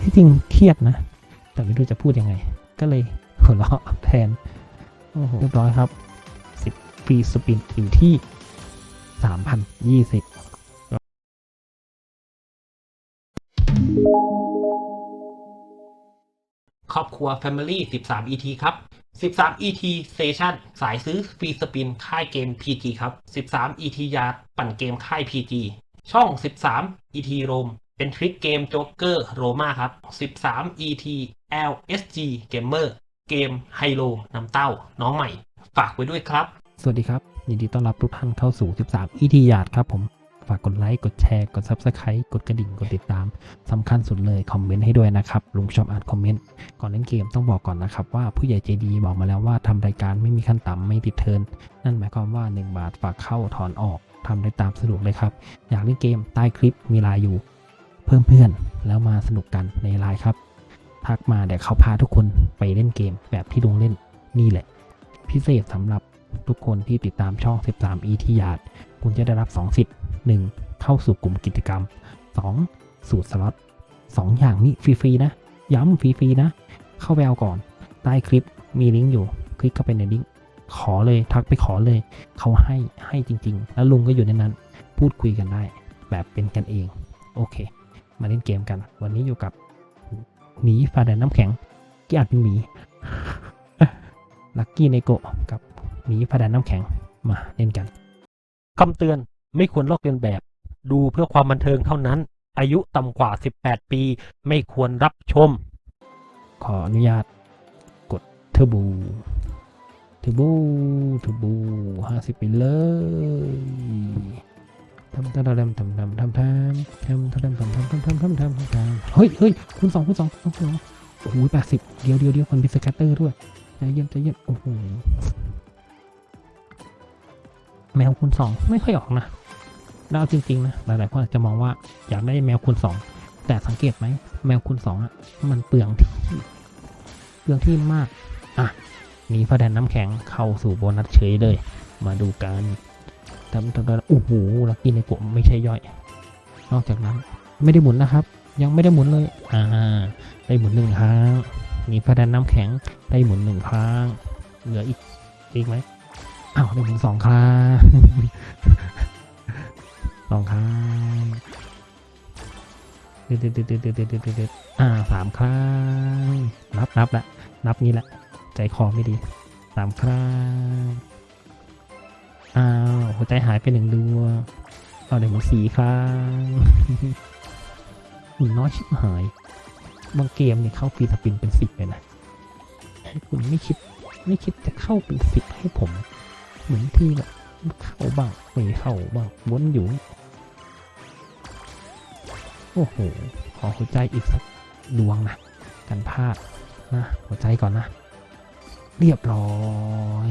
ที่จริงเครียดนะ แต่ไม่รู้จะพูดยังไง ก็เลยหัวเราะแทน โอ้โห เรียบร้อยครับสิบฟรีสปินอยู่ที่สามพันยี่สิบครอบครัว Family 13 ET ครับ 13 ET Station สายซื้อฟรีสปินค่ายเกม PG ครับ 13 ET ยาปั่นเกมค่าย PG ช่อง 13 ET Room เป็นทริกเกมโจ๊กเกอร์โรมาครับ 13 ET LSG Gamer เกมไฮโลน้ำเต้า น้องใหม่ ฝากไว้ด้วยครับ สวัสดีครับ ยินดีต้อนรับทุกท่านเข้าสู่ 13 ET หยาดครับผม ฝากกดไลค์ กดแชร์ กด Subscribe กดกระดิ่ง กดติดตามสำคัญสุดเลยคอมเมนต์ให้ด้วยนะครับ ลุงชอบอ่านคอมเมนต์ ก่อนเล่นเกมต้องบอกก่อนนะครับ ว่าผู้ใหญ่ใจดีบอกมาแล้วว่าทำรายการไม่มีขั้นต่ำไม่ติดเทิน นั่นหมายความว่า 1 บาทฝากเข้าถอนออกทำได้ตามสะดวกเลยครับ อยากเล่นเกมใต้คลิปมีลายอยู่ เพิ่มเพื่อนแล้วมาสนุกกันในไลน์ครับ ทักมาเดี๋ยวเขาพาทุกคนไปเล่นเกมแบบที่ลุงเล่นนี่แหละ พิเศษสำหรับทุกคนที่ติดตามช่อง 13 e ที่ยาดคุณจะได้รับ 2 สิทธิ์ 1. เข้าสู่กลุ่มกิจกรรม 2. สูตรสล็อต2อย่างนี้ฟรีๆนะ ย้ำฟรีๆนะ เข้าแวเก่อน ใต้คลิปมีลิงก์อยู่ คลิกเข้าไปในลิงก์ขอเลยทักไปขอเลย เขาให้ให้จริง ๆ แล้วลุงก็อยู่ในนั้น พูดคุยกันได้ แบบเป็นกันเอง โอเค มาเล่นเกมกัน วันนี้อยู่กับหนีฟาแดนน้ำแข็งกี่อาจเป็นหมีลักกี้ในโกะกับหนีฟาแดนน้ำแข็งมาเล่นกันคำเตือนไม่ควรลอกเลียนแบบ ดูเพื่อความบันเทิงเท่านั้น อายุต่ำกว่า 18 ปี ไม่ควรรับชม ขออนุญาตกดเทอร์โบเทอร์โบเทอร์โบ50 ไปเลย ทำตาดำทำดำทำทำทำทำทำทำทำทำทำทำทำเฮ้ยเฮ้ยคุณสองคุณสองคูณสองโอ้โหแปดสิบเดียวเดียวเดียวคนเป็นสแคตเตอร์ด้วยใจเย็นใจเย็นโอ้โหแมวคุณสองไม่ค่อยออกนะแล้วเอาจริงๆนะหลายๆคนอาจจะมองว่าอยากได้แมวคุณสองแต่สังเกตไหมแมวคุณสองอะมันเปลืองที่เปลืองที่มากอะมีพระแดนน้ำแข็งเข้าสู่โบนัสเฉยเลย มาดูกัน ทำทำทำโอ้โหลักกี้ในกลุ่มไม่ใช่ย่อย นอกจากนั้นไม่ได้หมุนนะครับ ยังไม่ได้หมุนเลย อ่า ได้หมุนหนึ่งครั้งมีพระดันน้ำแข็งได้หมุนหนึ่งครั้ง เหลืออีกอีกไหมอ้าวได้หมุนสองครั้งสองครั้งเด็ดเด็ดเด็ดเด็ดเด็ดเด็ดอ่าสามครั้งนับนับละนับนี้แหละ ใจคอไม่ดีสามครั้ง อ้าวหัวใจหายไปหนึ่งดวงเอาหนึ่งสีครั้หนึ่งน้อยชิบหายบางเกมเนี่ยเข้าฟีตปินเป็นสิบเลยนะคุณไม่คิดไม่คิดจะเข้าเป็นสิบให้ผม เหมือนที่แบบเข้าบ้างไม่เข้าบ้างวนอยู่ โอ้โห ขอหัวใจอีกสักดวงนะกันพลาดนะ หัวใจก่อนนะ เรียบร้อย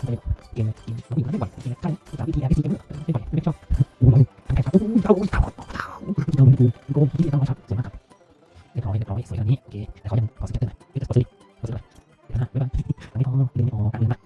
เกมเกมเราไม่บ่อยเกมใช่สามวิธีวิธีเยอะไม่บ่อยไม่ชอบโอ้ยทำไงครับโอ้เอาเอาเอาเอาดูดูโกงที่ต้องครับสวยมากครับเรียบร้อยเรียบร้อยสวยตอนนี้โอเคแต่เขายังขอสเก็ตเตอร์หน่อยไม่จะขอซื้อขอซื้อเลยเดี๋ยวนะบ๊ายบายไม่พอเรื่องไม่พอการเงินนะ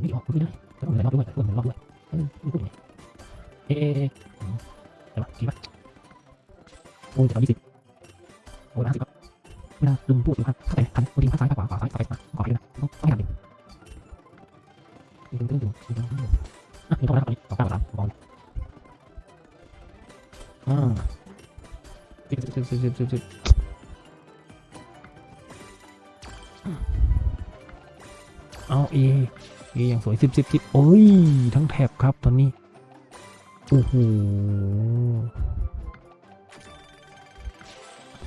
แตกทีก็ไม่ออกไม่ได้ก็ต้องเลยรอบด้วยแต่ตัวมันรอบด้วยเออพูดไงเอ๊ะแต่ว่าคิดว่าโอ้ยจะเอายี่สิบโอ้ยห้าสิบเวลาลุงพูดอยู่ครับถ้าแต่ทันพอดีข้าซ้ายข้าขวาขวาซ้ายซ้ายมาขวาไปเลยนะต้องต้องให้ทันดึงดึงดึงดึงดึงดึงอะมีโทษนะตอนนี้ต่อเก้าสามบอลอ่าสิบสิบสิบสิบสิบสิบ เออนี่ยังสวยสิบสิบสิบโอ้ย ทั้งแถบครับตอนนี้ โอ้โห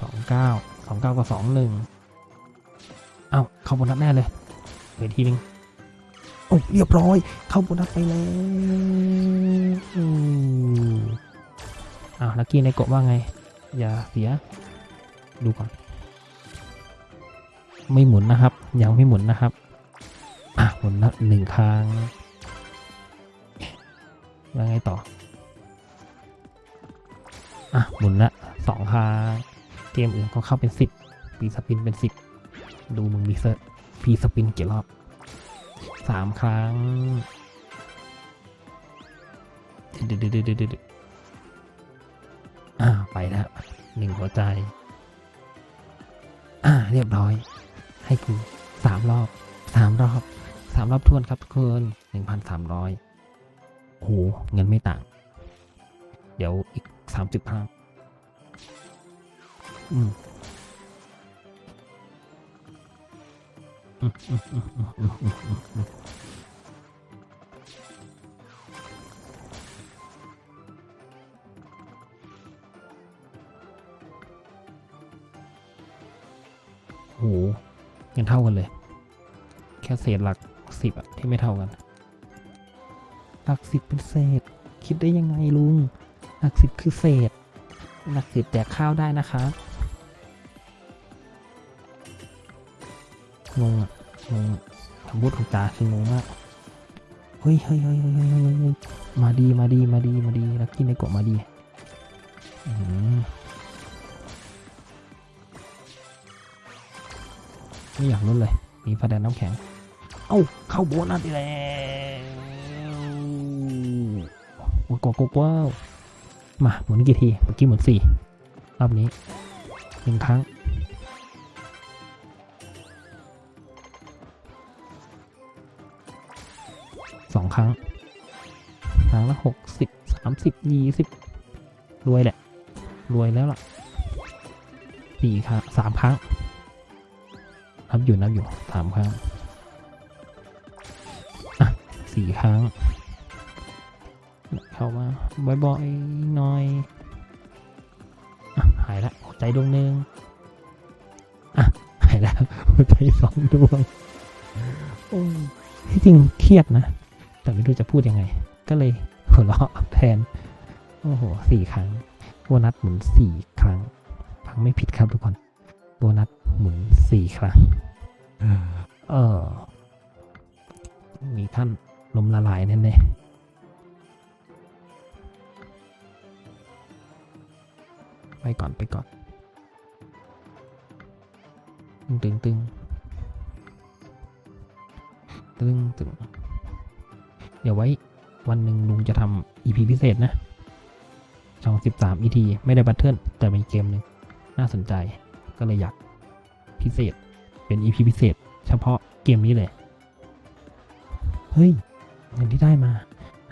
สองเก้าสองเก้ากับสองหนึ่งเอาเข้าบนัสแน่เลยเดี๋ยวทีนึงโอ้ยเรียบร้อย เข้าโบนัสไปแล้วอ้าวลักกี้ในกบว่าไง อย่าเสีย ดูก่อน ไม่หมุนนะครับ ยังไม่หมุนนะครับ นละหนึ่งครั้งแล้วไงต่อ อะหมุนละสองครั้งเกมอื่นก็เข้าเป็นสิบปีสปินเป็นสิบดูมึงมีเซอร์พีสปินกี่รอบสามครั้งเดือดเดือดอ่าไปแล้วหนึ่งหัวใจ อ่า เรียบร้อย ให้กูสามรอบสามรอบ สามรอบทวนครับทุกคนหนึ่งพันสามร้อยโหเงินไม่ต่าง เดี๋ยวอีกสามสิบห้าอืมโหเงินเท่ากันเลย แค่เศษหลัก สิบอะที่ไม่เท่ากัน หลักสิบเป็นเศษ คิดได้ยังไงลุง หลักสิบคือเศษ หลักสิบแจกข้าวได้นะคะงงอะงงอะคำพูดของตาคืองงมากเฮ้ยเฮ้ยเฮ้ยเฮ้ยเฮ้ยเฮ้ยเฮ้ยมาดีมาดีมาดีมาดีลักกี้ในกบมาดีอืมไม่อยากลุ้นเลย มีประเด็นน้ำแข็ง อ้าเข้าโบนัสอีกแล้วโอ้ยกวกว้าวมาหมุนกี่ทีเมื่อกี้หมุนสี่รอบนี้หนึ่งครั้งสองครั้งครั้งละหกสิบสามสิบยี่สิบรวยแหละ รวยแล้วล่ะสี่ครั้งสามครั้งนับอยู่นับอยู่สามครั้ง สี่ครั้ง เข้ามาบ่อยๆหน่อยอะหายละหัวใจดวงหนึ่งอะหายแล้วหัวใจสองดวงโอ้ที่จริงเครียดนะ แต่ไม่รู้จะพูดยังไง ก็เลยหัวเราะแทน โอ้โหสี่ครั้งโบนัสหมุนสี่ครั้งฟังไม่ผิดครับทุกคนโบนัสหมุนสี่ครั้ง เออมีท่าน ลมละลายแน่ๆไปก่อนไปก่อนตึงตึงตึงตึงตึงเดี๋ยวไว้วันหนึ่งลุงจะทำ EP พิเศษนะช่อง 13 ET ไม่ได้บัตเทิลแต่เป็นเกมหนึ่งน่าสนใจก็เลยอยากพิเศษเป็น EP พิเศษ เฉพาะเกมนี้เลย เฮ้ย เงินที่ได้มา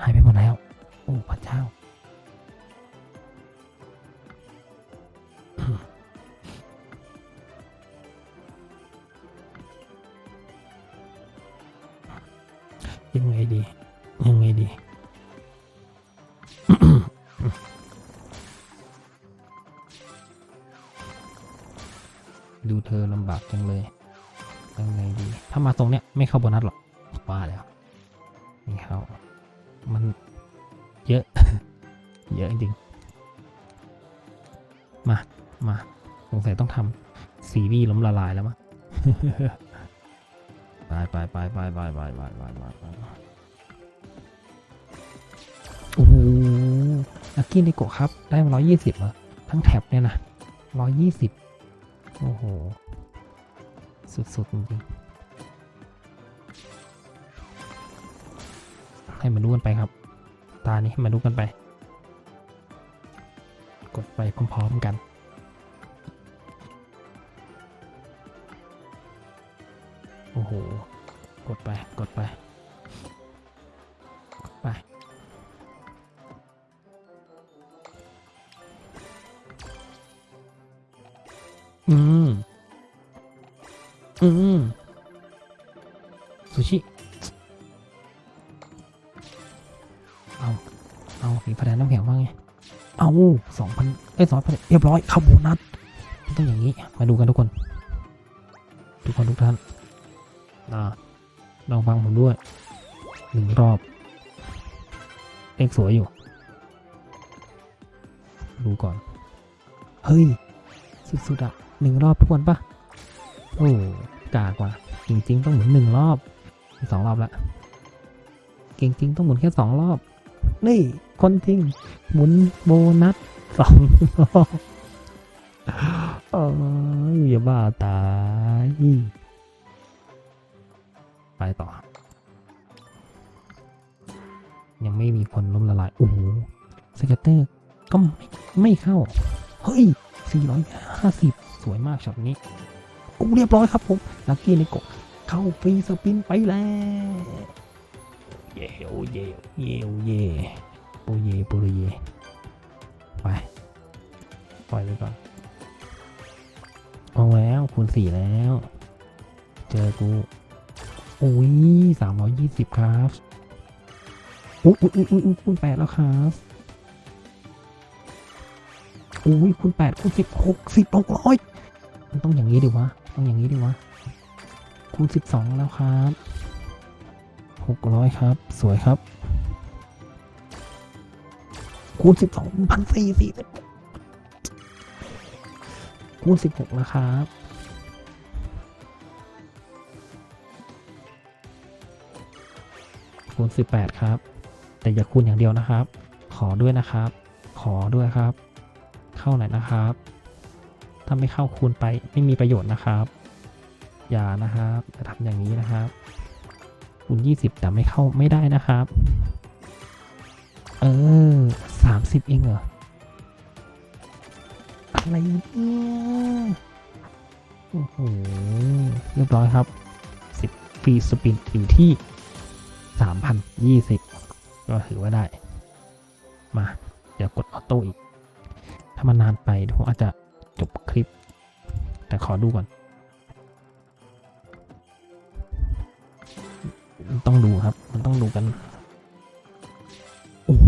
หายไปหมดแล้ว โอ้พระเจ้า ยังไงดี ยังไงดีดูเธอลำบากจังเลยยังไงดี ถ้ามาตรงเนี้ยไม่เข้าโบนัสหรอก ไม่เข้ามันเยอะ เยอะจริง มา มาสงสัยต้องทำซีรีส์ล้มละลายแล้วมั้งไปไปไปไปไปไปไปไปไปไปโอ้โหลักกี้นิโกะครับ ได้มาร้อยยี่สิบเหรอ ทั้งแท็บเนี่ยนะร้อยยี่สิบโอ้โห สุด ๆ จริง ให้มาดูกันไปครับ ตานี้ให้มาดูกันไป กดไปพร้อมๆกันโอ้โห กดไป กดไป กดไป อืม นี่พนันน้ำแข็งว่าไง เอาสองพันเอ้ยสองพันเรียบร้อยเข้าโบนัสต้องอย่างนี้มาดูกันทุกคน ทุกคนทุกท่านนะลองฟังผมด้วยหนึ่งรอบเลขสวยอยู่ ดูก่อน เฮ้ย สุดๆอะหนึ่งรอบทวนปะโอ้กากว่า จริง ๆ ต้องหมุนหนึ่งรอบสองรอบละเก่งจริงต้องหมุนแค่สองรอบ นี่ คนจริงหมุนโบนัสสองรอบเอออย่าบ้าตาย ไปต่อ ยังไม่มีคนล้มละลาย โอ้โหสเก็ตเตอร์ก็ไม่ไม่เข้า เฮ้ย 450 สวยมากช็อตนี้โอ้เรียบร้อยครับผม ลักกี้ในกบเข้าฟรีสปินไปแล้ว เย่โอเย่เย่โอเย่โอเย่โปรเย่ไปปล่อยไปก่อนเอาแล้วคูณสี่แล้ว เจอกูโอ้ยสามร้อยยี่สิบครับอุ้ยอุ้ยอุ้ยอุ้ยคูณแปดแล้วครับอุ้ยคูณแปดคูณสิบหกสิบหกร้อยมันต้องอย่างนี้ดิวะ ต้องอย่างนี้ดิวะคูณสิบสองแล้วครับ หกร้อยครับ สวยครับ คูณสิบสองพันสี่สี่สิบคูณสิบหกนะครับ คูณสิบแปดครับ แต่อย่าคูณอย่างเดียวนะครับ ขอด้วยนะครับ ขอด้วยครับ เข้าหน่อยนะครับ ถ้าไม่เข้าคูณไปไม่มีประโยชน์นะครับ อย่านะครับอย่าทำอย่างนี้นะครับ คูณยี่สิบแต่ไม่เข้าไม่ได้นะครับ เออสามสิบเองเหรอ อะไรเนี่ยโอ้โห เรียบร้อยครับสิบฟรีสปินอยู่ที่สามพันยี่สิบก็ถือว่าได้ มา เดี๋ยวกดออโต้อีก ถ้ามันนานไปผมอาจจะจบคลิป แต่ขอดูก่อน ต้องดูครับ มันต้องดูกัน โอ้โห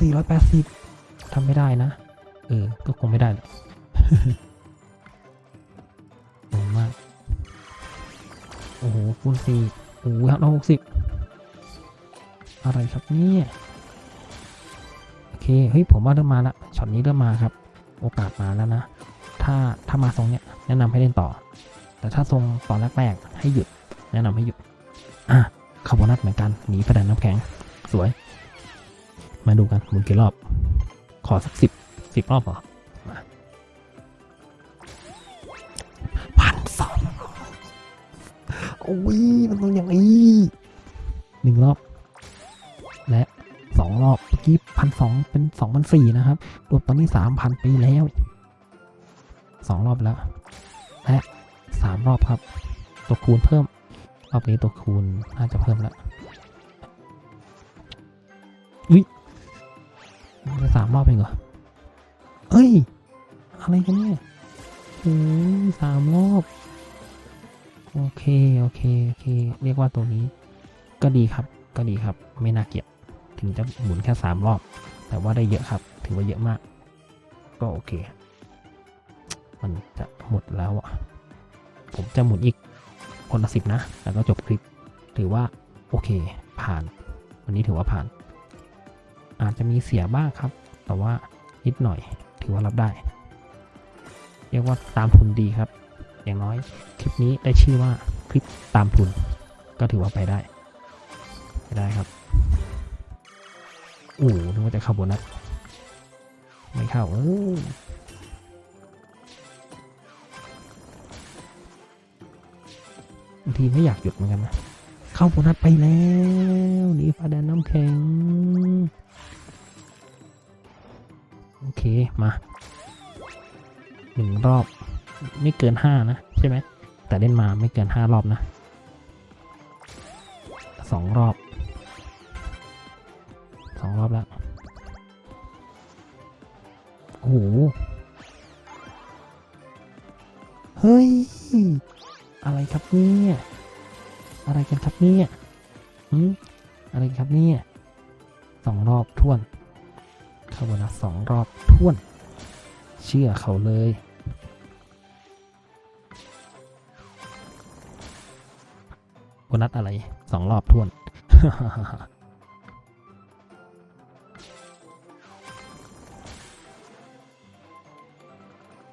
สี่ร้อยแปดสิบทำไม่ได้นะ เออ ก็คงไม่ได้หรอกโอ้มาก โอ้โหคูณสี่โอ้โหหักร้อยหกสิบอะไรครับเนี่ยโอเค เฮ้ย ผมว่าเริ่มมาละช็อตนี้เริ่มมาครับ โอกาสมาแล้วนะ ถ้าถ้ามาทรงเนี้ยแนะนำให้เล่นต่อ แต่ถ้าทรงตอนแรกๆให้หยุด แนะนำให้หยุด อะ คาร์บอนัทเหมือนกันหนีประดานน้ำแข็ง สวย มาดูกันหมุนกี่รอบ ขอสักสิบสิบรอบเหรอพันสองโอ้ยมันต้องอย่างนี้หนึ่งรอบ และสองรอบเมื่อกี้พันสองเป็นสองพันสี่นะครับ รวมตอนนี้สามพันไปแล้วสองรอบแล้ว และสามรอบครับ ตัวคูณเพิ่ม รอบนี้ตัวคูณน่าจะเพิ่มแล้วอุ้ยจะสามรอบเองเหรอเอ้ย อะไรกันเนี่ยโอ้ยสามรอบ โอเค โอเค โอเค เรียกว่าตัวนี้ ก็ดีครับ ก็ดีครับ ไม่น่าเกลียดถึงจะหมุนแค่สามรอบ แต่ว่าได้เยอะครับ ถือว่าเยอะมาก ก็โอเค มันจะหมดแล้วอะ ผมจะหมุนอีก คนละสิบนะ แล้วก็จบคลิป ถือว่าโอเค ผ่าน วันนี้ถือว่าผ่าน อาจจะมีเสียบ้างครับ แต่ว่านิดหน่อย ถือว่ารับได้ เรียกว่าตามทุนดีครับ อย่างน้อยคลิปนี้ได้ชื่อว่าคลิปตามทุน ก็ถือว่าไปได้ ไปได้ครับโอ้นึกว่าจะเข้าโบนัสไม่เข้าเออ ทีไม่อยากหยุดเหมือนกันนะ เข้าโบนัสไปแล้วนี่ฟาแดนน้ำแข็ง โอเค มาหนึ่งรอบไม่เกินห้านะ ใช่ไหม แต่เล่นมาไม่เกินห้ารอบนะสองรอบสองรอบแล้วโอ้โหเฮ้ย อะไรครับเนี่ยอะไรกันครับเนี่ยหืมอะไรครับเนี่ยสองรอบทวนเข้าโบนัสสองรอบท้วน เชื่อเขาเลยโบนัสอะไรสองรอบท้วน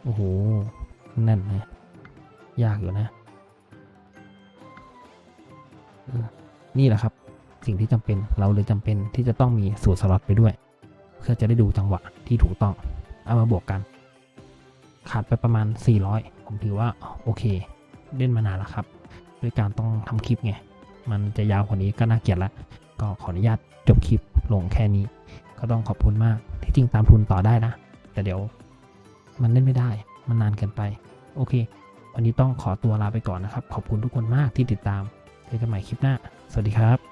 โอ้โหแน่นนะยากอยู่นะ นี่แหละครับ สิ่งที่จำเป็นเราเลยจำเป็นที่จะต้องมีสูตรสล็อตไปด้วย เพื่อจะได้ดูจังหวะที่ถูกต้อง เอามาบวกกัน ขาดไปประมาณ 400 ผมถือว่าโอเค เล่นมานานแล้วครับ ด้วยการต้องทำคลิปไง มันจะยาวกว่านี้ก็น่าเกลียดละก็ขออนุญาตจบคลิปลงแค่นี้ ก็ต้องขอบคุณมากที่จริงตามทุนต่อได้นะ แต่เดี๋ยวมันเล่นไม่ได้มันนานเกินไป โอเค วันนี้ต้องขอตัวลาไปก่อนนะครับ ขอบคุณทุกคนมากที่ติดตามเจอกันใหม่คลิปหน้า สวัสดีครับ